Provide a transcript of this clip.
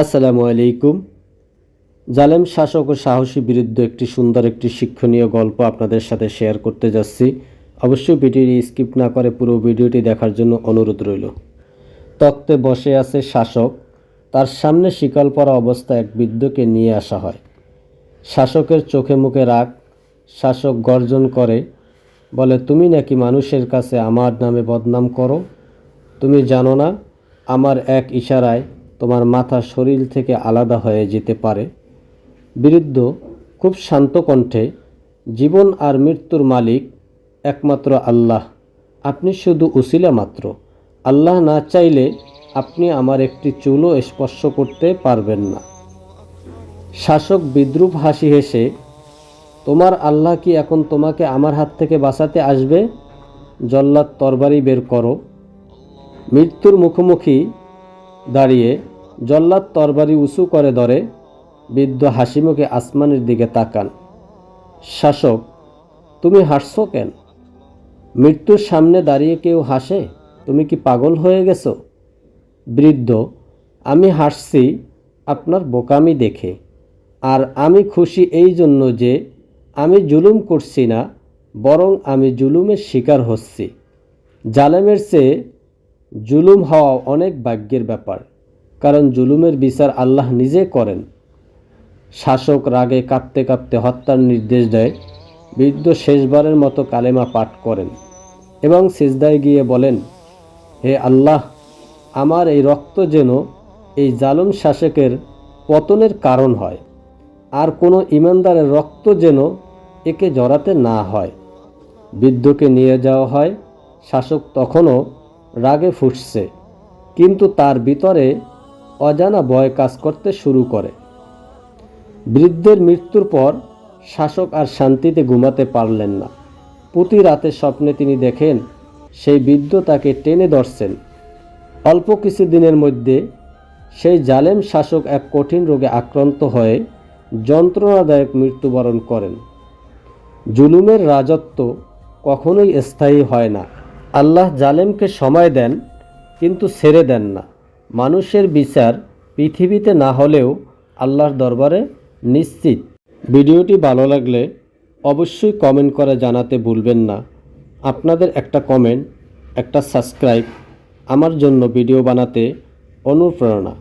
আসসালামু আলাইকুম। জালেম শাসক ও সাহসী বিরুদ্ধে একটি সুন্দর একটি শিক্ষণীয় গল্প আপনাদের সাথে শেয়ার করতে যাচ্ছি। অবশ্যই ভিডিওটি স্কিপ না করে পুরো ভিডিওটি দেখার জন্য অনুরোধ রইল। তক্তে বসে আছে শাসক। তার সামনে শিকল পরা অবস্থায় এক বৃদ্ধকে নিয়ে আসা হয়। শাসকের চোখে মুখে রাগ। শাসক গর্জন করে, বলে, তুমি নাকি মানুষের কাছে আমার নামে বদনাম করো? তুমি জানো না, আমার এক ইশারায় তোমার মাথা শরীর থেকে আলাদা হয়ে যেতে পারে। বিরুদ্ধ, খুব শান্ত কণ্ঠে, জীবন আর মৃত্যুর মালিক একমাত্র আল্লাহ। আপনি শুধু উসিলা মাত্র। আল্লাহ না চাইলে আপনি আমার একটি চুলও স্পর্শ করতে পারবেন না। শাসক বিদ্রুপ হাসি হেসে, তোমার আল্লাহ কি এখন তোমাকে আমার হাত থেকে বাঁচাতে আসবে? জল্লাদ তরবারি বের করো। মৃত্যুর মুখোমুখি দাঁড়িয়ে জল্লাদ তরবারি উঁচু করে ধরে বৃদ্ধ হাসিমুখে আসমানের দিকে তাকান। শাসক, তুমি হাসছো কেন? মৃত্যুর সামনে দাঁড়িয়ে কেউ হাসে? তুমি কি পাগল হয়ে গেছো? বৃদ্ধ, আমি হাসছি আপনার বোকামি দেখে, আর আমি খুশি এই জন্য যে আমি জুলুম করছি না, বরং আমি জুলুমের শিকার হচ্ছি। জালেমের চেয়ে জুলুম হওয়া অনেক ভাগ্যের ব্যাপার। কারণ জুলুমের বিচার আল্লাহ নিজে করেন। শাসক রাগে কাঁপতে কাঁপতে হত্যার নির্দেশ দেয়, বৃদ্ধ শেষবারের মতো কালেমা পাঠ করেন এবং সিজদায় গিয়ে বলেন, হে আল্লাহ, আমার এই রক্ত যেন এই জালম শাসকের পতনের কারণ হয়, আর কোনো ইমানদারের রক্ত যেন একে জড়াতে না হয়। বৃদ্ধকে নিয়ে যাওয়া হয়, শাসক তখনও রাগে ফুটছে কিন্তু তার ভিতরে অজানা ভয় কাজ করতে শুরু করে। বৃদ্ধের মৃত্যুর পর শাসক আর শান্তিতে ঘুমাতে পারলেন না। প্রতি রাতে স্বপ্নে তিনি দেখেন, সেই বৃদ্ধ তাকে টেনে ধরছেন। অল্প কিছু দিনের মধ্যে সেই জালেম শাসক এক কঠিন রোগে আক্রান্ত হয়ে যন্ত্রণাদায়ক মৃত্যুবরণ করেন। জুলুমের রাজত্ব কখনোই স্থায়ী হয় না। আল্লাহ জালেমকে সময় দেন, কিন্তু ছেড়ে দেন না। মানুষের বিচার পৃথিবীতে না হলেও আল্লাহর দরবারে নিশ্চিত। ভিডিওটি ভালো লাগলে অবশ্যই কমেন্ট করে জানাতে ভুলবেন না। আপনাদের একটা কমেন্ট একটা সাবস্ক্রাইব আমার জন্য ভিডিও বানাতে অনুপ্রেরণা।